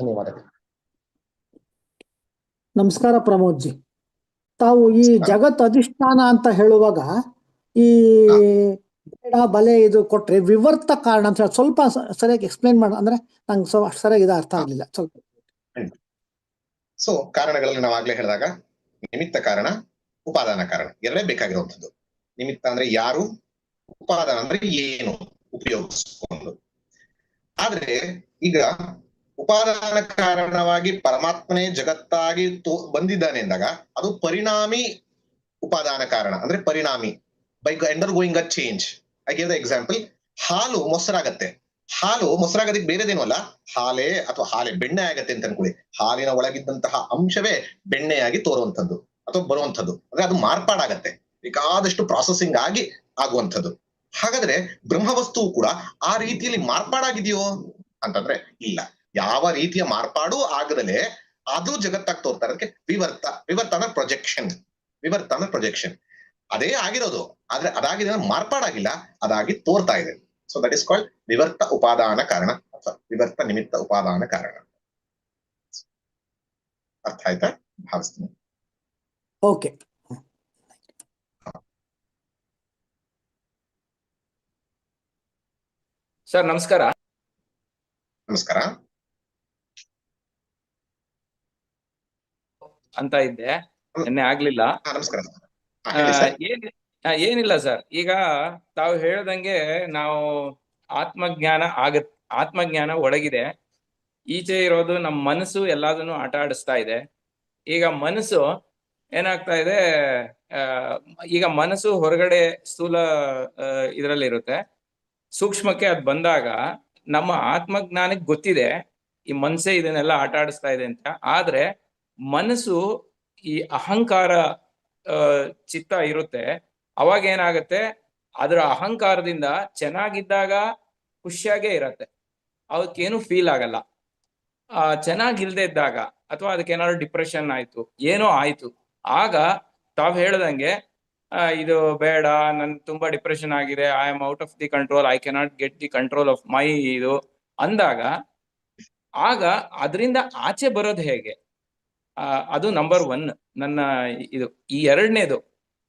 ಧನ್ಯವಾದಗಳು. ನಮಸ್ಕಾರ ಪ್ರಮೋದ್ ಜಿ. ತಾವು ಈ ಜಗತ್ ಅಧಿಷ್ಠಾನ ಅಂತ ಹೇಳುವಾಗ ಈ. ಬೇಡ ಬಲೆ ಇದು ಕೊಟ್ರೆ ವಿವರ್ತ ಕಾರಣ ಅಂತ ಹೇಳಿ ಸ್ವಲ್ಪ ಸರಿಯಾಗಿ ಎಕ್ಸ್ಪ್ಲೈನ್ ಮಾಡ ಅಂದ್ರೆ ನಂಗೆ ಸ್ವಲ್ಪ ಸರಿಯಾಗಿ ಇದು ಅರ್ಥ ಆಗ್ಲಿಲ್ಲ. ಸ್ವಲ್ಪ. ಸೊ ಕಾರಣಗಳಲ್ಲಿ ನಾವು ಆಗ್ಲೇ ಹೇಳಿದಾಗ ನಿಮಿತ್ತ ಕಾರಣ ಉಪಾದಾನ ಕಾರಣ ಎರಡೇ ಬೇಕಾಗಿರುವಂಥದ್ದು. ನಿಮಿತ್ತ ಅಂದ್ರೆ ಯಾರು ಉಪಾದಾನ ಅಂದ್ರೆ ಏನು ಉಪಯೋಗಿಸ್ಕೊಂಡು. ಆದ್ರೆ ಈಗ ಉಪಾದಾನ ಕಾರಣವಾಗಿ ಪರಮಾತ್ಮನೇ ಜಗತ್ತಾಗಿ ತೋ, ಬಂದಿದ್ದಾನೆ ಎಂದಾಗ ಅದು ಪರಿಣಾಮಿ ಉಪಾದಾನ ಕಾರಣ, ಅಂದ್ರೆ ಪರಿಣಾಮಿ. By undergoing a change I give the example ಹಾಲು ಮೊಸರಾಗತ್ತೆ. ಹಾಲು ಮೊಸರಾಗೋದಕ್ಕೆ ಬೇರೆದೇನು ಅಲ್ಲ. ಹಾಲೇ ಅಥವಾ ಹಾಲೆ ಬೆಣ್ಣೆ ಆಗತ್ತೆ ಅಂತ ಅನ್ಕೊಳ್ಳಿ. ಹಾಲಿನ ಒಳಗಿದ್ದಂತಹ ಅಂಶವೇ ಬೆಣ್ಣೆಯಾಗಿ ತೋರುವಂಥದ್ದು ಅಥವಾ ಬರುವಂಥದ್ದು. ಅಂದ್ರೆ ಅದು ಮಾರ್ಪಾಡಾಗತ್ತೆ. ಬೇಕಾದಷ್ಟು ಪ್ರಾಸೆಸಿಂಗ್ ಆಗಿ ಆಗುವಂಥದ್ದು. ಹಾಗಾದ್ರೆ ಬ್ರಹ್ಮ ವಸ್ತುವು ಕೂಡ ಆ ರೀತಿಯಲ್ಲಿ ಮಾರ್ಪಾಡಾಗಿದೆಯೋ ಅಂತಂದ್ರೆ ಇಲ್ಲ. ಯಾವ ರೀತಿಯ ಮಾರ್ಪಾಡು ಆಗದಲೆ ಅದು ಜಗತ್ತಾಗಿ ತೋರ್ತಾರೆ. ಅದಕ್ಕೆ ವಿವರ್ತ ವಿವರ್ತ ಅಂದ್ರೆ ಪ್ರೊಜೆಕ್ಷನ್ ವಿವರ್ತ ಅಂದ್ರೆ ಪ್ರೊಜೆಕ್ಷನ್ ಅದೇ ಆಗಿರೋದು. ಆದ್ರೆ ಅದಾಗಿದೆ ಅಂದ್ರೆ ಮಾರ್ಪಾಡಾಗಿಲ್ಲ ಅದಾಗಿ ತೋರ್ತಾ ಇದೆ. ಸೊ ದಟ್ ಇಸ್ ಕಾಲ್ಡ್ ವಿವರ್ತ ಉಪಾದಾನ ಕಾರಣ ಅಥವಾ ವಿವರ್ತ ನಿಮಿತ್ತ ಉಪಾದಾನ ಕಾರಣ. ಅರ್ಥ ಆಯ್ತಾ? ಭಾವಿಸ್ತೀನಿ. ಓಕೆ ಸರ್ ನಮಸ್ಕಾರ. ನಮಸ್ಕಾರ. ಅಂತ ಇದ್ದೆ. ನಿನ್ನೆ ಆಗ್ಲಿಲ್ಲ. ಏನ್ ಏನಿಲ್ಲ ಸರ್. ಈಗ ತಾವು ಹೇಳ್ದಂಗೆ ನಾವು ಆತ್ಮಜ್ಞಾನ ಆಗ ಆತ್ಮಜ್ಞಾನ ಒಳಗಿದೆ. ಈಚೆ ಇರೋದು ನಮ್ಮ ಮನಸ್ಸು ಎಲ್ಲದನ್ನು ಆಟ ಆಡಿಸ್ತಾ ಇದೆ. ಈಗ ಮನಸ್ಸು ಏನಾಗ್ತಾ ಇದೆ ಆ, ಈಗ ಮನಸ್ಸು ಹೊರಗಡೆ ಸ್ಥೂಲ ಇದರಲ್ಲಿ ಇರುತ್ತೆ ಸೂಕ್ಷ್ಮಕ್ಕೆ ಅದು ಬಂದಾಗ ನಮ್ಮ ಆತ್ಮಜ್ಞಾನಕ್ಕೆ ಗೊತ್ತಿದೆ ಈ ಮನಸ್ಸೇ ಇದನ್ನೆಲ್ಲ ಆಟ ಆಡಿಸ್ತಾ ಇದೆ ಅಂತ. ಆದ್ರೆ ಮನಸ್ಸು ಈ ಅಹಂಕಾರ ಚಿತ್ತ ಇರುತ್ತೆ. ಅವಾಗ ಏನಾಗುತ್ತೆ? ಅದರ ಅಹಂಕಾರದಿಂದ ಚೆನ್ನಾಗಿದ್ದಾಗ ಖುಷಿಯಾಗೇ ಇರತ್ತೆ. ಅದಕ್ಕೇನು ಫೀಲ್ ಆಗಲ್ಲ. ಆ, ಚೆನ್ನಾಗಿಲ್ದೇ ಇದ್ದಾಗ ಅಥವಾ ಅದಕ್ಕೆ ಏನಾದ್ರು ಡಿಪ್ರೆಷನ್ ಆಯ್ತು, ಏನೋ ಆಯ್ತು, ಆಗ ತಾವ್ ಹೇಳ್ದಂಗೆ ಇದು ಬೇಡ, ನನ್ ತುಂಬಾ ಡಿಪ್ರೆಷನ್ ಆಗಿದೆ I am out of the control I cannot get the control of my ಇದು ಅಂದಾಗ, ಆಗ ಅದರಿಂದ ಆಚೆ ಬರೋದು ಹೇಗೆ? ಅದು ನಂಬರ್ ಒನ್ ನನ್ನ ಇದು ಈ ಎರಡನೇದು.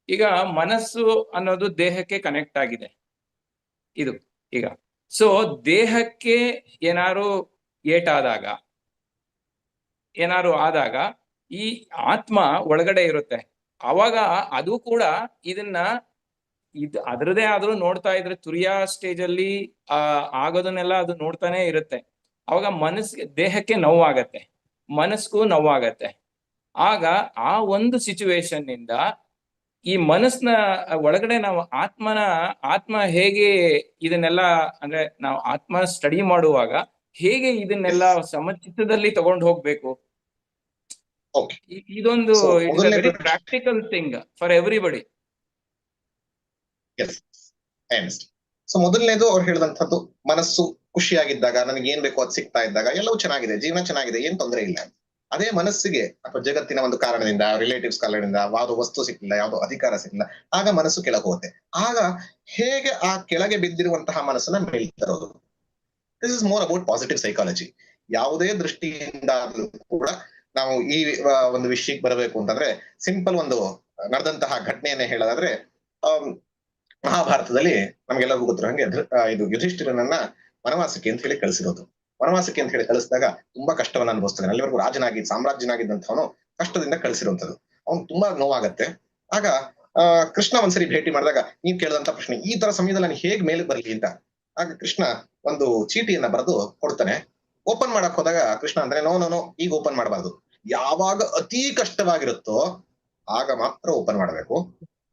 ಈಗ ಮನಸ್ಸು ಅನ್ನೋದು ದೇಹಕ್ಕೆ ಕನೆಕ್ಟ್ ಆಗಿದೆ. ಇದು ಈಗ. ಸೊ ದೇಹಕ್ಕೆ ಏನಾರು ಏಟಾದಾಗ ಏನಾರು ಆದಾಗ ಈ ಆತ್ಮ ಒಳಗಡೆ ಇರುತ್ತೆ. ಅವಾಗ ಅದು ಕೂಡ ಇದನ್ನ ಇದ್ ಅದರದೇ ಆದ್ರೂ ನೋಡ್ತಾ ಇದ್ರೆ ತುರಿಯಾ ಸ್ಟೇಜ್ ಅಲ್ಲಿ ಆ ಆಗೋದನ್ನೆಲ್ಲ ಅದು ನೋಡ್ತಾನೆ ಇರುತ್ತೆ. ಅವಾಗ ಮನಸ್ಸಿಗೆ ದೇಹಕ್ಕೆ ನೋವಾಗತ್ತೆ. ಮನಸ್ಗೂ ನೋವಾಗತ್ತೆ. ಆಗ ಆ ಒಂದು ಸಿಚುವೇಶನ್ ಇಂದ ಈ ಮನಸ್ನ ಒಳಗಡೆ ನಾವು ಆತ್ಮನ ಆತ್ಮ ಹೇಗೆ ಇದನ್ನೆಲ್ಲ ಅಂದ್ರೆ ನಾವು ಆತ್ಮ ಸ್ಟಡಿ ಮಾಡುವಾಗ ಹೇಗೆ ಇದನ್ನೆಲ್ಲ ಸಮಚಿತ್ತದಲ್ಲಿ ತಗೊಂಡು ಹೋಗ್ಬೇಕು. ಇದೊಂದು very practical thing for everybody so ಮೊದಲನೇದು ಅವ್ರು ಹೇಳಿದಂಥದ್ದು, ಮನಸ್ಸು ಖುಷಿಯಾಗಿದ್ದಾಗ ನನಗೆ ಏನ್ ಬೇಕೋ ಅದು ಸಿಗ್ತಾ ಇದ್ದಾಗ, ಎಲ್ಲವೂ ಚೆನ್ನಾಗಿದೆ, ಜೀವನ ಚೆನ್ನಾಗಿದೆ, ಏನ್ ತೊಂದರೆ ಇಲ್ಲ. ಅದೇ ಮನಸ್ಸಿಗೆ, ಅಥವಾ ಜಗತ್ತಿನ ಒಂದು ಕಾರಣದಿಂದ ರಿಲೇಟಿವ್ಸ್ ಕಾರಣದಿಂದ, ಯಾವ್ದು ವಸ್ತು ಸಿಕ್ಕಿಲ್ಲ ಯಾವ್ದು ಅಧಿಕಾರ ಸಿಕ್ಕಿಲ್ಲ ಆಗ ಮನಸ್ಸು ಕೆಳಗೆ ಹೋಗುತ್ತೆ ಆಗ ಹೇಗೆ ಆ ಕೆಳಗೆ ಬಿದ್ದಿರುವಂತಹ ಮನಸ್ಸನ್ನ ಮೇಲ್ ತರೋದು? This is more about positive psychology ಯಾವುದೇ ದೃಷ್ಟಿಯಿಂದ ಕೂಡ ನಾವು ಈ ಒಂದು ವಿಷಯಕ್ಕೆ ಬರಬೇಕು ಅಂತಂದ್ರೆ ಸಿಂಪಲ್ ಒಂದು, ನಡೆದಂತಹ ಘಟನೆಯನ್ನೇ ಹೇಳೋದಾದ್ರೆ ಮಹಾಭಾರತದಲ್ಲಿ ನಮ್ಗೆಲ್ಲರಿಗೂ ಗೊತ್ತಿರೋ ಹಂಗೆ ಇದು ಯುಧಿಷ್ಠಿರನನ್ನ ವನವಾಸಕ್ಕೆ ಅಂತ ಹೇಳಿ ಕಳಿಸಿರೋದು. ವನವಾಸಕ್ಕೆ ಅಂತ ಹೇಳಿ ಕಳಿಸಿದಾಗ ತುಂಬಾ ಕಷ್ಟವನ್ನ ಅನುಭವಿಸ್ತಾನೆ ಅಲ್ಲಿವರೆಗೂ ರಾಜನಾಗಿ, ಸಾಮ್ರಾಜ್ಯನಾಗಿದ್ದಂಥವನು ಕಷ್ಟದಿಂದ ಕಳಿಸಿರುವಂತದ್ದು ಅವ್ನು ತುಂಬಾ ನೋವಾಗತ್ತೆ. ಆಗ ಕೃಷ್ಣ ಒಂದ್ಸರಿ ಭೇಟಿ ಮಾಡಿದಾಗ, ನೀವು ಕೇಳಿದಂತ ಪ್ರಶ್ನೆ, ಈ ತರ ಸಮಯದಲ್ಲಿ ನಾನು ಹೇಗ್ ಮೇಲೆ ಬರಲಿ ಅಂತ? ಆಗ ಕೃಷ್ಣ ಒಂದು ಚೀಟಿಯನ್ನ ಬರೆದು ಕೊಡ್ತಾನೆ. ಓಪನ್ ಮಾಡಕ್ ಹೋದಾಗ ಕೃಷ್ಣ ಅಂದ್ರೆ ನೋ ನೋ, ಈಗ ಓಪನ್ ಮಾಡಬಾರ್ದು. ಯಾವಾಗ ಅತಿ ಕಷ್ಟವಾಗಿರುತ್ತೋ, ಆಗ ಮಾತ್ರ ಓಪನ್ ಮಾಡಬೇಕು.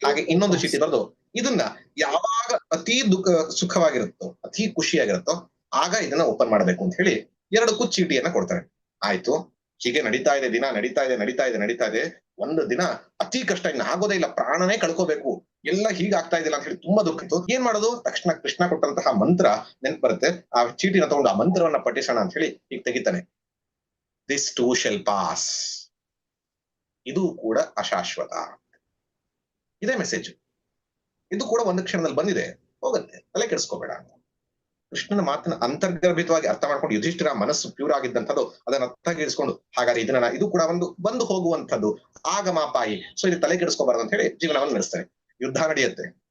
ಹಾಗೆ ಇನ್ನೊಂದು ಚೀಟಿ ಬರೆದು, ಇದನ್ನ ಯಾವಾಗ ಅತಿ ದುಃಖ, ಸುಖವಾಗಿರುತ್ತೋ, ಅತಿ ಖುಷಿಯಾಗಿರುತ್ತೋ, ಆಗ ಇದನ್ನ ಓಪನ್ ಮಾಡಬೇಕು ಅಂತ ಹೇಳಿ ಎರಡಕ್ಕೂ ಚೀಟಿಯನ್ನ ಕೊಡ್ತಾರೆ. ಆಯ್ತು, ಹೀಗೆ ನಡೀತಾ ಇದೆ ದಿನ, ನಡೀತಾ ಇದೆ ನಡೀತಾ ಇದೆ ನಡೀತಾ ಇದೆ. ಒಂದು ದಿನ ಅತಿ ಕಷ್ಟ ಇನ್ನು ಆಗೋದೇ ಇಲ್ಲ, ಪ್ರಾಣನೇ ಕಳ್ಕೋಬೇಕು. ಎಲ್ಲ ಹೀಗಾಗ್ತಾ ಇದಿಲ್ಲ ಅಂತ ಹೇಳಿ ತುಂಬಾ ದುಃಖ ಇತ್ತು. ಏನ್ ಮಾಡೋದು? ತಕ್ಷಣ ಕೃಷ್ಣ ಕೊಟ್ಟಂತಹ ಮಂತ್ರ ನೆನ್ಪು ಬರುತ್ತೆ ಆ ಚೀಟಿನ ತಗೊಂಡು ಆ ಮಂತ್ರವನ್ನ ಪಠಿಸೋಣ ಅಂತ ಹೇಳಿ ಈಗ ತೆಗಿತಾನೆ. ದಿಸ್ ಟೂ ಶೆಲ್ ಪಾಸ್ ಇದು ಕೂಡ ಅಶಾಶ್ವತ. ಇದೇ ಮೆಸೇಜ್ ಇದು ಕೂಡ ಒಂದು ಕ್ಷಣದಲ್ಲಿ ಬಂದಿದೆ. ಹೋಗುತ್ತೆ. ತಲೆ ಕೆಡಿಸ್ಕೋಬೇಡ ಕೃಷ್ಣನ ಮಾತನ್ನ ಅಂತರ್ಗರ್ಭಿತವಾಗಿ ಅರ್ಥ ಮಾಡ್ಕೊಂಡು ಯುಧಿಷ್ಠಿರ ಮನಸ್ಸು ಪ್ಯೂರ್ ಆಗಿದ್ದಂಥದ್ದು, ಅದನ್ನ ಅರ್ಥ ಕೇಳಿಸ್ಕೊಂಡು ಹಾಗಾದ್ರೆ ಇದನ್ನ ಇದು ಕೂಡ ಒಂದು, ಬಂದು ಹೋಗುವಂಥದ್ದು. ಆಗಮಾಪಾಯಿ ಸೊ ಇದು ತಲೆ ಕೆಡಿಸ್ಕೋಬಾರ್ದು ಅಂತ ಹೇಳಿ ಜೀವನವನ್ನು ನಡೆಸ್ತಾರೆ ಯುದ್ಧ ನಡೆಯುತ್ತೆ.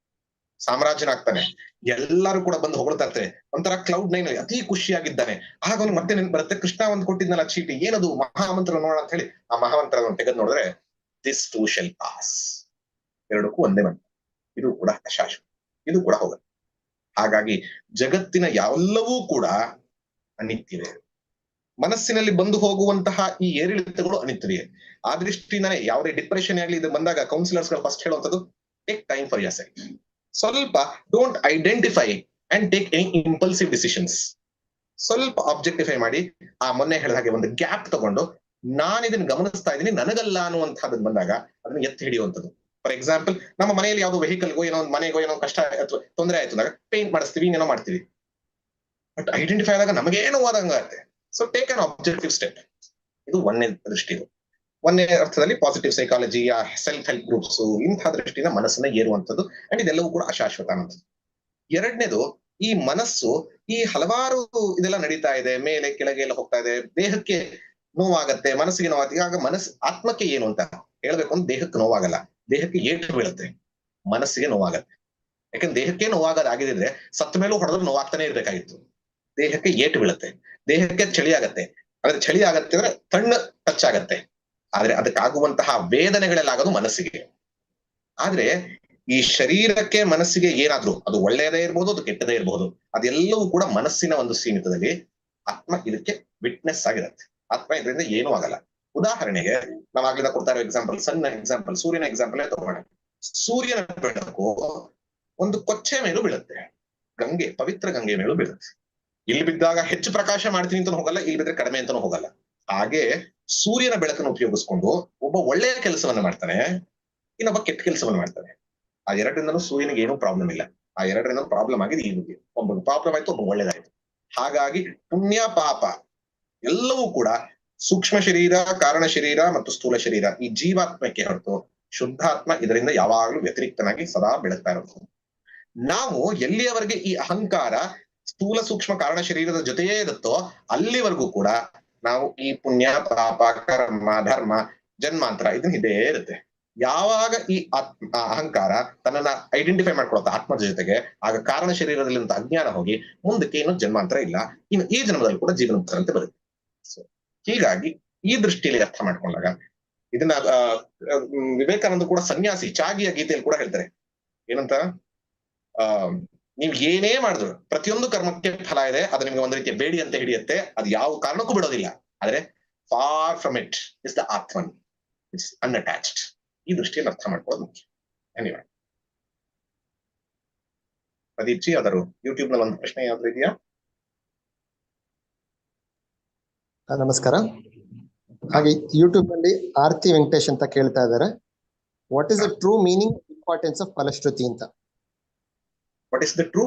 ಸಾಮ್ರಾಜ್ಯನಾಗ್ತಾನೆ. ಎಲ್ಲರೂ ಕೂಡ ಬಂದು ಹೊಗಳ್ತಾ ಇರ್ತಾರೆ. ಒಂಥರ ಕ್ಲೌಡ್ ನೈನ್ ಅತಿ ಖುಷಿಯಾಗಿದ್ದಾನೆ. ಆಗ ಅವನು ಮತ್ತೆ ನೆನ್ ಬರುತ್ತೆ. ಕೃಷ್ಣ ಒಂದು ಕೊಟ್ಟಿದ್ನಲ್ಲ ಚೀಟಿ. ಏನದು? ಮಹಾಮಂತ್ರ ನೋಡೋಣ ಅಂತ ಹೇಳಿ ಆ ಮಹಾಮಂತ್ರವನ್ನು ತೆಗೆದು ನೋಡಿದ್ರೆ ದಿಸ್ ಟು ಶೆಲ್ ಪಾಸ್ ಎರಡಕ್ಕೂ ಒಂದೇ ಬಣ್ಣ ಇದು ಕೂಡ ಅಶಾಶ್ವತ ಇದು ಕೂಡ ಹೋಗುತ್ತೆ ಹಾಗಾಗಿ ಜಗತ್ತಿನ ಎಲ್ಲವೂ ಕೂಡ ಅನಿತ್ಯವೇ. ಮನಸ್ಸಿನಲ್ಲಿ ಬಂದು ಹೋಗುವಂತಹ ಈ ಏರಿಳಿತಗಳು ಅನಿತ್ಯವೇ. ಆ ದೃಷ್ಟಿಯಿಂದನೇ ಯಾವುದೇ ಡಿಪ್ರೆಷನ್ ಆಗಲಿ, ಇದು ಬಂದಾಗ ಕೌನ್ಸಿಲರ್ಸ್ಗಳು ಫಸ್ಟ್ ಹೇಳುವಂಥದ್ದು take time for yourself ಸ್ವಲ್ಪ don't identify and take any impulsive decisions ಸ್ವಲ್ಪ ಆಬ್ಜೆಕ್ಟಿಫೈ ಮಾಡಿ, ಆ ಮೊನ್ನೆ ಹೇಳಿದ ಹಾಗೆ ಒಂದು ಗ್ಯಾಪ್ ತಗೊಂಡು ನಾನು ಇದನ್ನು ಗಮನಿಸ್ತಾ ಇದ್ದೀನಿ, ನನಗಲ್ಲ ಅನ್ನುವಂತಹದ್ದು ಬಂದಾಗ, ಅದನ್ನ ಎತ್ತಿ ಹಿಡಿಯುವಂಥದ್ದು. ಫಾರ್ ಎಕ್ಸಾಂಪಲ್ ನಮ್ಮ ಮನೆಯಲ್ಲಿ ಯಾವ್ದೋ ವೆಹಿಕಲ್ಗೋ ಏನೋ ಒಂದು ಮನೆಗೋ ಏನೋ ಕಷ್ಟ ಅಥವಾ ತೊಂದರೆ ಆಯ್ತು ಅಂದಾಗ ಪೇಂಟ್ ಮಾಡಿಸ್ತೀವಿ, ಏನೋ ಮಾಡ್ತೀವಿ. ಬಟ್ ಐಡೆಂಟಿಫೈ ಆದಾಗ ಏನೋ ಆದಂಗಾಗತ್ತೆ so take an objective step ಇದು ಒಂದನೇ ದೃಷ್ಟಿ ಒಂದನೇ ಅರ್ಥದಲ್ಲಿ positive psychology self help groups ಇಂತಹ ದೃಷ್ಟಿಯಿಂದ ಮನಸ್ಸನ್ನ ಏರುವಂಥದ್ದು ಅಂಡ್ ಇದೆಲ್ಲವೂ ಕೂಡ ಅಶಾಶ್ವತ ಅನ್ನೋದು. ಎರಡನೇದು, ಈ ಮನಸ್ಸು ಈ ಹಲವಾರು ಇದೆಲ್ಲ ನಡೀತಾ ಇದೆ. ಮೇಲೆ, ಕೆಳಗೆ ಎಲ್ಲ ಹೋಗ್ತಾ ಇದೆ. ದೇಹಕ್ಕೆ ನೋವಾಗತ್ತೆ, ಮನಸ್ಸಿಗೆ ನೋವಾಗುತ್ತೆ. ಆಗ ಮನಸ್ಸು ಆತ್ಮಕ್ಕೆ ಏನು ಅಂತ ಹೇಳ್ಬೇಕು ಅಂದ್ರೆ ದೇಹಕ್ಕೆ ನೋವಾಗಲ್ಲ. ದೇಹಕ್ಕೆ ಏಟು ಬೀಳುತ್ತೆ. ಮನಸ್ಸಿಗೆ ನೋವಾಗತ್ತೆ. ಯಾಕಂದ್ರೆ ದೇಹಕ್ಕೆ ನೋವಾಗದಾಗಿದ್ರೆ ಸತ್ತ ಮೇಲೂ ಹೊಡೆದ್ರೆ ನೋವಾಗ್ತಾನೆ ಇರ್ಬೇಕಾಗಿತ್ತು. ದೇಹಕ್ಕೆ ಏಟು ಬೀಳುತ್ತೆ. ದೇಹಕ್ಕೆ ಚಳಿ ಆಗತ್ತೆ. ಆದ್ರೆ ಚಳಿ ಆಗತ್ತೆ ಅಂದ್ರೆ ತಣ್ಣ ಟಚ್ ಆಗತ್ತೆ. ಆದ್ರೆ ಅದಕ್ಕಾಗುವಂತಹ ವೇದನೆಗಳೆಲ್ಲ ಆಗೋದು ಮನಸ್ಸಿಗೆ. ಆದ್ರೆ ಈ ಶರೀರಕ್ಕೆ ಮನಸ್ಸಿಗೆ ಏನಾದ್ರೂ ಅದು ಒಳ್ಳೆಯದೇ ಇರ್ಬೋದು, ಅದು ಕೆಟ್ಟದೇ ಇರ್ಬೋದು, ಅದೆಲ್ಲವೂ ಕೂಡ ಮನಸ್ಸಿನ ಒಂದು ಸೀಮಿತದಲ್ಲಿ ಆತ್ಮ ಇದಕ್ಕೆ ವಿಟ್ನೆಸ್ ಆಗಿರತ್ತೆ. ಆತ್ಮ ಇದರಿಂದ ಏನೂ ಆಗಲ್ಲ. ಉದಾಹರಣೆಗೆ, ನಾವು ಆಗ್ಲಿಂದ ಕೊಡ್ತಾ ಇರೋ ಎಕ್ಸಾಂಪಲ್ ಸಣ್ಣ ಎಕ್ಸಾಂಪಲ್ ಸೂರ್ಯನ ಎಕ್ಸಾಂಪಲ್ ತಗೋಣ. ಸೂರ್ಯನ ಬೆಳಕು ಒಂದು ಕೊಚ್ಚೆ ಮೇಲೂ ಬೀಳುತ್ತೆ. ಗಂಗೆ, ಪವಿತ್ರ ಗಂಗೆ ಮೇಲೂ ಬೀಳುತ್ತೆ. ಇಲ್ಲಿ ಬಿದ್ದಾಗ ಹೆಚ್ಚು ಪ್ರಕಾಶ ಮಾಡ್ತೀನಿ ಅಂತ ಹೋಗಲ್ಲ, ಇಲ್ಲಿ ಬಿದ್ರೆ ಕಡಿಮೆ ಅಂತಾನೂ ಹೋಗಲ್ಲ. ಹಾಗೆ ಸೂರ್ಯನ ಬೆಳಕನ್ನು ಉಪಯೋಗಿಸ್ಕೊಂಡು ಒಬ್ಬ ಒಳ್ಳೆಯ ಕೆಲಸವನ್ನ ಮಾಡ್ತಾನೆ, ಇನ್ನೊಬ್ಬ ಕೆಟ್ಟ ಕೆಲಸವನ್ನ ಮಾಡ್ತಾನೆ. ಆ ಎರಡರಿಂದನೂ ಸೂರ್ಯನಿಗೆ ಏನೂ ಪ್ರಾಬ್ಲಮ್ ಇಲ್ಲ. ಆ ಎರಡರಿಂದ ಪ್ರಾಬ್ಲಮ್ ಆಗಿದೆ ಈ ಬಗ್ಗೆ ಒಬ್ಬ ಪ್ರಾಬ್ಲಮ್ ಆಯ್ತು ಒಬ್ಬ ಒಳ್ಳೇದಾಯ್ತು. ಹಾಗಾಗಿ ಪುಣ್ಯ ಪಾಪ ಎಲ್ಲವೂ ಕೂಡ ಸೂಕ್ಷ್ಮ ಶರೀರ, ಕಾರಣ ಶರೀರ ಮತ್ತು ಸ್ಥೂಲ ಶರೀರ ಈ ಜೀವಾತ್ಮಕ್ಕೆ ಹೊರತು ಶುದ್ಧಾತ್ಮ ಇದರಿಂದ ಯಾವಾಗಲೂ ವ್ಯತಿರಿಕ್ತನಾಗಿ ಸದಾ ಬೆಳಗ್ತಾ ಇರುತ್ತೆ ನಾವು ಎಲ್ಲಿಯವರೆಗೆ ಈ ಅಹಂಕಾರ ಸ್ಥೂಲ ಸೂಕ್ಷ್ಮ ಕಾರಣ ಶರೀರದ ಜೊತೆಯೇ ಇರುತ್ತೋ ಅಲ್ಲಿವರೆಗೂ ಕೂಡ ನಾವು ಈ ಪುಣ್ಯ, ಪಾಪ, ಕರ್ಮ, ಧರ್ಮ, ಜನ್ಮಾಂತರ ಇದನ್ನ ಇದೇ ಇರುತ್ತೆ. ಯಾವಾಗ ಈ ಆತ್ಮ ಅಹಂಕಾರ ತನ್ನನ್ನ ಐಡೆಂಟಿಫೈ ಮಾಡ್ಕೊಳುತ್ತೆ ಆತ್ಮದ ಜೊತೆಗೆ, ಆಗ ಕಾರಣ ಶರೀರದಲ್ಲಿಂತ ಅಜ್ಞಾನ ಹೋಗಿ ಮುಂದಕ್ಕೆ ಇನ್ನು ಜನ್ಮಾಂತರ ಇಲ್ಲ. ಇನ್ನು ಈ ಜನ್ಮದಲ್ಲಿ ಕೂಡ ಜೀವನೋತ್ತರಂತೆ ಬರುತ್ತೆ. ಹೀಗಾಗಿ ಈ ದೃಷ್ಟಿಯಲ್ಲಿ ಅರ್ಥ ಮಾಡ್ಕೊಂಡಾಗ ಇದನ್ನ ವಿವೇಕಾನಂದ ಕೂಡ ಸನ್ಯಾಸಿ, ಚಾಗಿಯ ಗೀತೆಯಲ್ಲಿ ಕೂಡ ಹೇಳ್ತಾರೆ. ಏನಂತ? ಆ, ನೀವು ಏನೇ ಮಾಡಿದ್ರು, ಪ್ರತಿಯೊಂದು ಕರ್ಮಕ್ಕೆ ಫಲ ಇದೆ, ಅದು ನಿಮ್ಗೆ ಒಂದ್ ರೀತಿಯ ಬೇಡಿ ಅಂತ ಹಿಡಿಯುತ್ತೆ, ಅದು ಯಾವ ಕಾರಣಕ್ಕೂ ಬಿಡೋದಿಲ್ಲ. ಆದ್ರೆ far from it is the ಆತ್ಮನ್ it's unattached ಈ ದೃಷ್ಟಿಯಲ್ಲಿ ಅರ್ಥ ಮಾಡ್ಕೊಳ್ಳೋದು ಮುಖ್ಯ. ಧನ್ಯವಾದ. ಪ್ರದೀಪ್ ಜಿ ಯಾವ್ದಾದ್ರು ಯೂಟ್ಯೂಬ್ನಲ್ಲಿ ಒಂದು ಪ್ರಶ್ನೆ ಯಾವ್ದು ಇದೆಯಾ ಆ, ನಮಸ್ಕಾರ. ಹಾಗೆ ಯೂಟ್ಯೂಬ್ನಲ್ಲಿ ಆರ್ತಿ ವೆಂಕಟೇಶ್ ಅಂತ ಕೇಳ್ತಾ ಇದ್ದಾರೆ. What is the true meaning importance of ಫಲಶ್ರುತಿ ಅಂತ? What is the true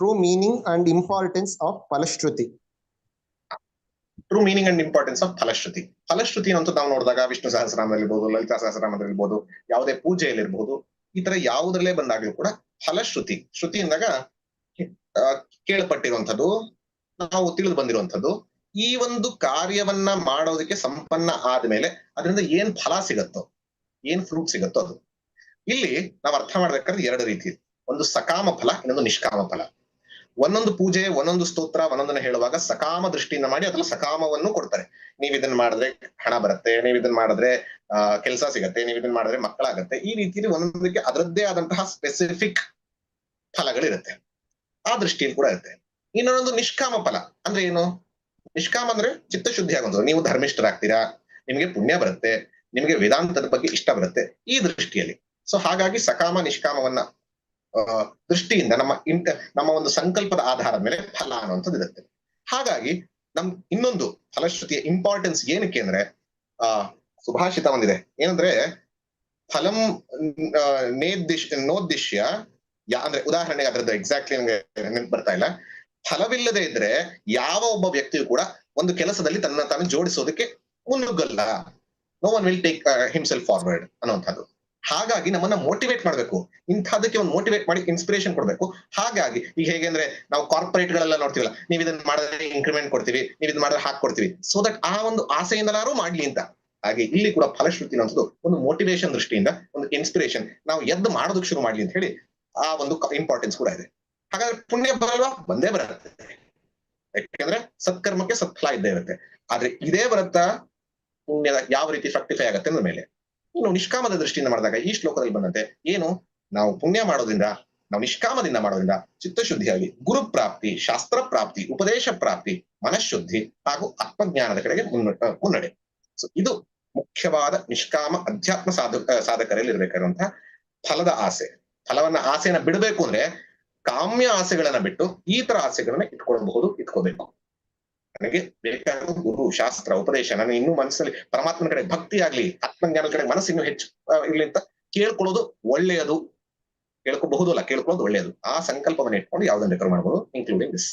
true meaning and importance of ಫಲಶ್ರುತಿ. True meaning and importance of ಫಲಶ್ರುತಿ. ಫಲಶ್ರುತಿ ಅಂತ ನಾವು ನೋಡಿದಾಗ ವಿಷ್ಣು ಸಹಸ್ರನಾಮದಲ್ಲಿ ಇರ್ಬೋದು ಲಲಿತಾ ಸಹಸ್ರನಾಮದಲ್ಲಿ ಇರ್ಬೋದು ಯಾವುದೇ ಪೂಜೆಯಲ್ಲಿ ಇರ್ಬೋದು ಈ ತರ ಯಾವುದ್ರಲ್ಲೇ ಬಂದಾಗ್ಲೂ ಕೂಡ ಫಲಶ್ರುತಿ. ಶ್ರುತಿ ಅಂದಾಗ ಕೇಳಪಟ್ಟಿರುವಂಥದ್ದು ನಾವು ತಿಳಿದು ಬಂದಿರುವಂತದ್ದು ಈ ಒಂದು ಕಾರ್ಯವನ್ನ ಮಾಡೋದಕ್ಕೆ ಸಂಪನ್ನ ಆದ್ಮೇಲೆ ಅದರಿಂದ ಏನ್ ಫಲ ಸಿಗತ್ತೋ, ಏನ್ ಫ್ರೂಟ್ ಸಿಗತ್ತೋ ಅದು. ಇಲ್ಲಿ ನಾವು ಅರ್ಥ ಮಾಡ್ಬೇಕಾದ್ರೆ ಎರಡು ರೀತಿ. ಒಂದು ಸಕಾಮ ಫಲ, ಇನ್ನೊಂದು ನಿಷ್ಕಾಮ ಫಲ. ಒಂದೊಂದು ಪೂಜೆ, ಒಂದೊಂದು ಸ್ತೋತ್ರ, ಒಂದೊಂದನ್ನ ಹೇಳುವಾಗ ಸಕಾಮ ದೃಷ್ಟಿಯಿಂದ ಮಾಡಿ ಅದರ ಸಕಾಮವನ್ನು ಕೊಡ್ತಾರೆ. ನೀವ್ ಇದನ್ನ ಮಾಡಿದ್ರೆ ಹಣ ಬರುತ್ತೆ, ನೀವ್ ಇದನ್ನ ಮಾಡಿದ್ರೆ, ಆ, ಕೆಲಸ ಸಿಗತ್ತೆ, ನೀವ್ ಇದನ್ನ ಮಾಡಿದ್ರೆ ಮಕ್ಕಳಾಗತ್ತೆ. ಈ ರೀತಿಯಲ್ಲಿ ಒಂದೊಂದಕ್ಕೆ ಅದರದ್ದೇ ಆದಂತಹ ಸ್ಪೆಸಿಫಿಕ್ ಫಲಗಳಿರುತ್ತೆ. ಆ ದೃಷ್ಟಿಯಲ್ಲಿ ಕೂಡ ಇರುತ್ತೆ. ಇನ್ನೊಂದು ನಿಷ್ಕಾಮ ಫಲ ಅಂದ್ರೆ ಏನು? ನಿಷ್ಕಾಮ ಅಂದ್ರೆ ಚಿತ್ತಶುದ್ಧಿ ಆಗುವಂಥದ್ದು ನೀವು ಧರ್ಮಿಷ್ಠರಾಗ್ತೀರಾ, ನಿಮಗೆ ಪುಣ್ಯ ಬರುತ್ತೆ, ನಿಮಗೆ ವೇದಾಂತದ ಬಗ್ಗೆ ಇಷ್ಟ ಬರುತ್ತೆ ಈ ದೃಷ್ಟಿಯಲ್ಲಿ. ಸೊ ಹಾಗಾಗಿ ಸಕಾಮ ನಿಷ್ಕಾಮವನ್ನ ದೃಷ್ಟಿಯಿಂದ ನಮ್ಮ ಇಂಟ, ನಮ್ಮ ಒಂದು ಸಂಕಲ್ಪದ ಆಧಾರದ ಮೇಲೆ ಫಲ ಅನ್ನುವಂಥದ್ದು ಇರುತ್ತೆ. ಹಾಗಾಗಿ ನಮ್ ಇನ್ನೊಂದು ಫಲಶ್ರುತಿಯ ಇಂಪಾರ್ಟೆನ್ಸ್ ಏನಕ್ಕೆ ಅಂದ್ರೆ, ಆ, ಸುಭಾಷಿತ ಒಂದಿದೆ. ಏನಂದ್ರೆ, ಫಲಂ ನೇದಿಶ್ ನೋದ್ದಿಶ್ಯ, ಯಾ, ಅಂದ್ರೆ ಉದಾಹರಣೆಗೆ ಅದ್ರದ್ದು ಎಕ್ಸಾಕ್ಟ್ಲಿ ನಮ್ಗೆ ನೆನಪು ಬರ್ತಾ ಇಲ್ಲ. ಫಲವಿಲ್ಲದೆ ಇದ್ರೆ ಯಾವ ಒಬ್ಬ ವ್ಯಕ್ತಿಯು ಕೂಡ ಒಂದು ಕೆಲಸದಲ್ಲಿ ತನ್ನ ತಾನು ಜೋಡಿಸೋದಕ್ಕೆ ಮುನ್ನುಗ್ಗಲ್ಲ. No one will take himself forward ಅನ್ನುವಂಥದ್ದು. ಹಾಗಾಗಿ ನಮ್ಮನ್ನ ಮೋಟಿವೇಟ್ ಮಾಡ್ಬೇಕು. ಇಂಥದಕ್ಕೆ ಒಂದು ಮೋಟಿವೇಟ್ ಮಾಡಿ ಇನ್ಸ್ಪಿರೇಷನ್ ಕೊಡ್ಬೇಕು. ಹಾಗಾಗಿ ಈಗ ಹೇಗೆ ಅಂದ್ರೆ ನಾವು ಕಾರ್ಪೊರೇಟ್ ಗಳೆಲ್ಲ ನೋಡ್ತೀವಲ್ಲ, ನೀವು ಇದನ್ನ ಮಾಡಿದ್ರೆ ಇನ್ಕ್ರಿಮೆಂಟ್ ಕೊಡ್ತೀವಿ, ನೀವು ಇದನ್ನ ಮಾಡಿದ್ರೆ ಕೊಡ್ತೀವಿ. ಸೊ ದಟ್ ಆ ಒಂದು ಆಸೆಯಿಂದಲಾರು ಮಾಡ್ಲಿ ಅಂತ. ಹಾಗೆ ಇಲ್ಲಿ ಕೂಡ ಫಲಶ್ರುತಿ ಅನ್ನೋದು ಒಂದು ಮೋಟಿವೇಶನ್ ದೃಷ್ಟಿಯಿಂದ ಒಂದು ಇನ್ಸ್ಪಿರೇಷನ್ ನಾವು ಎದ್ದು ಮಾಡೋದಕ್ಕೆ ಶುರು ಮಾಡ್ಲಿ ಅಂತ ಹೇಳಿ ಆ ಒಂದು ಇಂಪಾರ್ಟೆನ್ಸ್ ಕೂಡ ಇದೆ. ಹಾಗಾದ್ರೆ ಪುಣ್ಯ ಬರಲ್ವಾ? ಬಂದೇ ಬರುತ್ತೆ. ಯಾಕಂದ್ರೆ ಸತ್ಕರ್ಮಕ್ಕೆ ಸತ್ಫಲ ಇದ್ದೇ ಇರುತ್ತೆ. ಆದ್ರೆ ಇದೇ ವ್ರತ ಪುಣ್ಯದ ಯಾವ ರೀತಿ ಫ್ರಕ್ಟಿಫೈ ಆಗತ್ತೆ ಅಂದ್ರ ಮೇಲೆ. ಇನ್ನು ನಿಷ್ಕಾಮದ ದೃಷ್ಟಿಯಿಂದ ಮಾಡಿದಾಗ ಈ ಶ್ಲೋಕದಲ್ಲಿ ಬಂದಂತೆ ಏನು? ನಾವು ಪುಣ್ಯ ಮಾಡೋದ್ರಿಂದ, ನಾವು ನಿಷ್ಕಾಮದಿಂದ ಮಾಡೋದ್ರಿಂದ ಚಿತ್ತಶುದ್ಧಿಯಾಗಿ ಗುರು ಪ್ರಾಪ್ತಿ, ಶಾಸ್ತ್ರ ಪ್ರಾಪ್ತಿ, ಉಪದೇಶ ಪ್ರಾಪ್ತಿ, ಮನಃಶುದ್ಧಿ ಹಾಗೂ ಆತ್ಮಜ್ಞಾನದ ಕಡೆಗೆ ಮುನ್ನ ಮುನ್ನಡೆ. ಸೊ ಇದು ಮುಖ್ಯವಾದ ನಿಷ್ಕಾಮ ಅಧ್ಯಾತ್ಮ ಸಾಧಕ, ಸಾಧಕರಲ್ಲಿ ಇರಬೇಕಾದಂತಹ ಫಲದ ಆಸೆ. ಫಲವನ್ನ ಆಸೆಯನ್ನ ಬಿಡಬೇಕು ಅಂದ್ರೆ ಕಾಮ್ಯ ಆಸೆಗಳನ್ನ ಬಿಟ್ಟು ಈ ತರ ಆಸೆಗಳನ್ನ ಇಟ್ಕೊಳ್ಬಹುದು, ಇಟ್ಕೋಬೇಕು. ನನಗೆ ಬೇಕಾದ ಗುರು, ಶಾಸ್ತ್ರ, ಉಪದೇಶ, ನನಗೆ ಇನ್ನೂ ಮನಸ್ಸಲ್ಲಿ ಪರಮಾತ್ಮನ ಕಡೆ ಭಕ್ತಿ ಆಗ್ಲಿ, ಆತ್ಮಜ್ಞಾನದ ಕಡೆ ಮನಸ್ಸು ಇನ್ನೂ ಹೆಚ್ಚು ಇರ್ಲಿ ಅಂತ ಕೇಳ್ಕೊಳ್ಳೋದು ಒಳ್ಳೆಯದು. ಕೇಳ್ಕೋಬಹುದು ಅಲ್ಲ, ಕೇಳ್ಕೊಳ್ಳೋದು ಒಳ್ಳೆಯದು. ಆ ಸಂಕಲ್ಪವನ್ನು ಇಟ್ಕೊಂಡು ಯಾವ್ದನ್ನ ರೆಕಾರ್ಡ್ ಮಾಡಬಹುದು ಇನ್ಕ್ಲೂಡಿಂಗ್ ದಿಸ್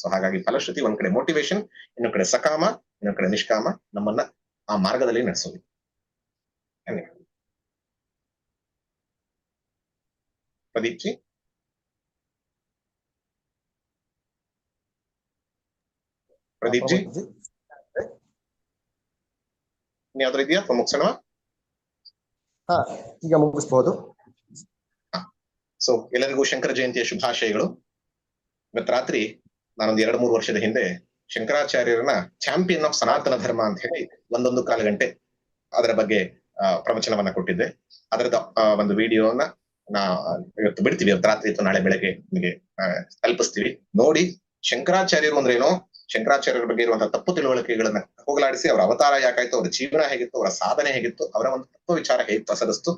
ಸೊ ಹಾಗಾಗಿ ಫಲಶ್ರುತಿ ಒಂದ್ ಕಡೆ ಮೋಟಿವೇಶನ್ ಇನ್ನೊಂದ್ ಕಡೆ ಸಕಾಮ, ಇನ್ನೊಂದ್ ಕಡೆ ನಿಷ್ಕಾಮ ನಮ್ಮನ್ನ ಆ ಮಾರ್ಗದಲ್ಲಿ ನಡೆಸೋದು. ಧನ್ಯವಾದ. ಪ್ರದೀಪ್ ಜಿ ಪ್ರದೀಪ್ ಜಿ ಇನ್ಯಾವ್ದಾರು ಇದೆಯಾ? ಮುಗಿಸೋಣ? ಹಾ ಈಗ ಮುಗಿಸ್ಬೋದು. ಸೊ ಎಲ್ಲರಿಗೂ ಶಂಕರ ಜಯಂತಿಯ ಶುಭಾಶಯಗಳು. ಇವತ್ತು ರಾತ್ರಿ ನಾನೊಂದು ಎರಡು ಮೂರು ವರ್ಷದ ಹಿಂದೆ ಶಂಕರಾಚಾರ್ಯರನ್ನ ಚಾಂಪಿಯನ್ ಆಫ್ ಸನಾತನ ಧರ್ಮ ಅಂತ ಹೇಳಿ ಒಂದೊಂದು ಕಾಲು ಗಂಟೆ ಅದರ ಬಗ್ಗೆ ಪ್ರವಚನವನ್ನ ಕೊಟ್ಟಿದ್ದೆ. ಅದರದ ಒಂದು ವಿಡಿಯೋನ ನಾ ಇವತ್ತು ಬಿಡ್ತೀವಿ. ಇವತ್ತು ರಾತ್ರಿ ಅಥವಾ ನಾಳೆ ಬೆಳಗ್ಗೆ ನಿಮಗೆ ಕಲ್ಪಿಸ್ತೀವಿ ತಲುಪಿಸ್ತೀವಿ. ನೋಡಿ ಶಂಕರಾಚಾರ್ಯರು ಅಂದ್ರೇನು ಶಂಕರಾಚಾರ್ಯರ ಬಗ್ಗೆ ಇರುವಂತಹ ತಪ್ಪು ತಿಳುವಳಿಕೆಗಳನ್ನ ಹೋಗಲಾಡಿಸಿ ಅವರ ಅವತಾರ ಯಾಕಾಯ್ತು, ಅವರ ಜೀವನ ಹೇಗಿತ್ತು, ಅವರ ಸಾಧನೆ ಹೇಗಿತ್ತು, ಅವರ ಒಂದು ತತ್ವ ವಿಚಾರ ಹೇಗೆ ಪಸರಿಸ್ತು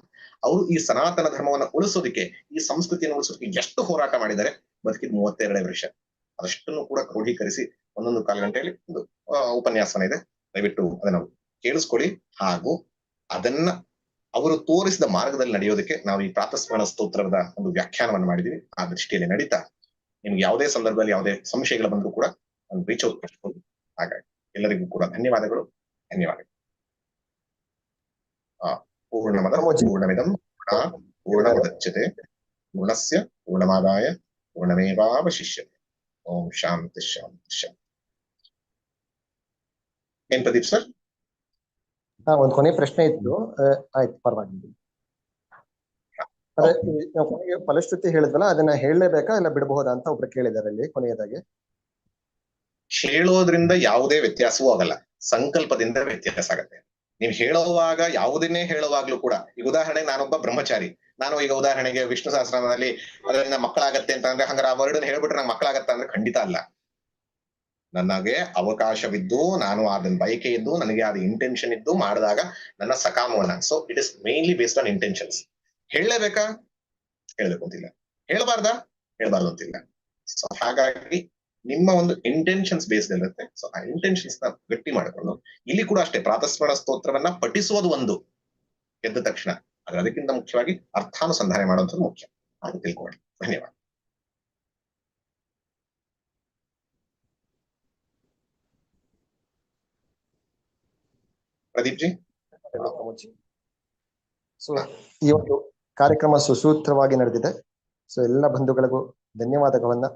ಅವರು ಈ ಸನಾತನ ಧರ್ಮವನ್ನ ಉಳಿಸೋದಕ್ಕೆ, ಈ ಸಂಸ್ಕೃತಿಯನ್ನು ಉಳಿಸೋದಕ್ಕೆ ಎಷ್ಟು ಹೋರಾಟ ಮಾಡಿದ್ದಾರೆ, ಬದುಕಿದ ಮೂವತ್ತೆರಡೇ ವರ್ಷ. ಅದಷ್ಟನ್ನು ಕೂಡ ಕ್ರೋಢೀಕರಿಸಿ ಒಂದೊಂದು ಕಾಲು ಗಂಟೆಯಲ್ಲಿ ಒಂದು ಉಪನ್ಯಾಸನ ಇದೆ. ದಯವಿಟ್ಟು ಅದನ್ನ ಕೇಳಿಸ್ಕೊಳ್ಳಿ. ಹಾಗೂ ಅದನ್ನ ಅವರು ತೋರಿಸಿದ ಮಾರ್ಗದಲ್ಲಿ ನಡೆಯೋದಕ್ಕೆ ನಾವು ಈ ಪ್ರಾತಸ್ಮರಣ ಸ್ತೋತ್ರದ ಒಂದು ವ್ಯಾಖ್ಯಾನವನ್ನು ಮಾಡಿದೀವಿ. ಆ ದೃಷ್ಟಿಯಲ್ಲಿ ನಡೀತಾ, ನಿಮ್ಗೆ ಯಾವುದೇ ಸಂದರ್ಭದಲ್ಲಿ ಯಾವುದೇ ಸಂಶಯಗಳು ಬಂದರೂ ಕೂಡ ಒಂದು ರೀಚ್ ಔಟ್ ಮಾಡಿಕೊಂಡು ಹಾಗಾಗಿ ಎಲ್ಲರಿಗೂ ಕೂಡ ಧನ್ಯವಾದಗಳು. ಧನ್ಯವಾದಗಳು. ಆ, ಪೂರ್ಣಮದ ಪೂರ್ಣಮಿದಂ ಪೂರ್ಣಮದಚ್ಯತೆ. ಪೂರ್ಣಸ್ಯ ಪೂರ್ಣಮಾದಾಯ ಪೂರ್ಣಮೇವಾವಶಿಷ್ಯತೆ. ಓಂ ಶಾಂತಿ ಶಾಂತಿ ಶಾಂತಿ. ಏನ್ ಪ್ರದೀಪ್ ಸರ್? ಹಾ ಒಂದ್ ಕೊನೆ ಪ್ರಶ್ನೆ ಇತ್ತು. ಆಯ್ತು ಪರವಾಗಿಲ್ಲ. ಅದೇ ನಾವು ಕೊನೆಗೆ ಫಲಶ್ರುತಿ ಹೇಳಿದ್ವಲ್ಲ ಅದನ್ನ ಹೇಳಲೇಬೇಕಾ ಇಲ್ಲ ಬಿಡಬಹುದಾ ಅಂತ ಒಬ್ರು ಕೇಳಿದಾರೆ ಅಲ್ಲಿ ಕೊನೆಯದಾಗಿ? ಹೇಳೋದ್ರಿಂದ ಯಾವುದೇ ವ್ಯತ್ಯಾಸವೂ ಆಗಲ್ಲ. ಸಂಕಲ್ಪದಿಂದ ವ್ಯತ್ಯಾಸ ಆಗತ್ತೆ. ನೀವು ಹೇಳುವಾಗ ಯಾವುದನ್ನೇ ಹೇಳುವಾಗ್ಲೂ ಕೂಡ, ಈಗ ಉದಾಹರಣೆಗೆ ನಾನೊಬ್ಬ ಬ್ರಹ್ಮಚಾರಿ. ನಾನು ಈಗ ಉದಾಹರಣೆಗೆ ವಿಷ್ಣು ಸಹಸ್ರನಾಮದಲ್ಲಿ ಅದರಿಂದ ಮಕ್ಕಳಾಗತ್ತೆ ಅಂತ ಅಂದ್ರೆ ಹಂಗಾರೆ ಆ ವರ್ಡ್ ಹೇಳ್ಬಿಟ್ರೆ ನಂಗೆ ಮಕ್ಕಳಾಗತ್ತ ಅಂದ್ರೆ ಖಂಡಿತ ಅಲ್ಲ. ನನಗೆ ಅವಕಾಶವಿದ್ದು, ನಾನು ಅದನ್ನ ಬಯಕೆ ಇದ್ದು, ನನಗೆ ಅದು ಇಂಟೆನ್ಷನ್ ಇದ್ದು ಮಾಡಿದಾಗ ನನ್ನ ಸಕಾಮವನ್ನ. So it is mainly based on intentions ಹೇಳಲೇಬೇಕಾ? ಹೇಳಬೇಕು ಅಂತಿಲ್ಲ ಹೇಳ್ಬಾರ್ದಾ? ಹೇಳ್ಬಾರ್ದು ಅಂತಿಲ್ಲ. ಸೊ ಹಾಗಾಗಿ ನಿಮ್ಮ ಒಂದು ಇಂಟೆನ್ಷನ್ಸ್ ಬೇಸ್ ಇರುತ್ತೆ. ಸೊ ಆ ಇಂಟೆನ್ಷನ್ಸ್ನ ಗಟ್ಟಿ ಮಾಡಿಕೊಂಡು, ಇಲ್ಲಿ ಕೂಡ ಅಷ್ಟೇ, ಪ್ರಾತಸ್ಮರಣ ಸ್ತೋತ್ರವನ್ನ ಪಠಿಸುವುದು ಒಂದು. ಎದ್ದ ತಕ್ಷಣ. ಆದ್ರೆ ಅದಕ್ಕಿಂತ ಮುಖ್ಯವಾಗಿ ಅರ್ಥಾನುಸಂಧಾನ ಮಾಡುವಂಥದ್ದು ಮುಖ್ಯ. ಹಾಗೆ ತಿಳ್ಕೊಳ್ಳಿ ಧನ್ಯವಾದ. ಪ್ರದೀಪ್ ಜಿ? ಸೊ ಈ ಒಂದು ಕಾರ್ಯಕ್ರಮ ಸುಸೂತ್ರವಾಗಿ ನಡೆದಿದೆ. ಸೊ ಎಲ್ಲ ಬಂಧುಗಳಿಗೂ ಧನ್ಯವಾದಗಳನ್ನ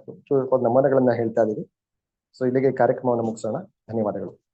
ನಮನಗಳನ್ನ ಹೇಳ್ತಾ ಇದ್ದೀವಿ ಸೊ ಇಲ್ಲಿಗೆ ಕಾರ್ಯಕ್ರಮವನ್ನು ಮುಗಿಸೋಣ. ಧನ್ಯವಾದಗಳು.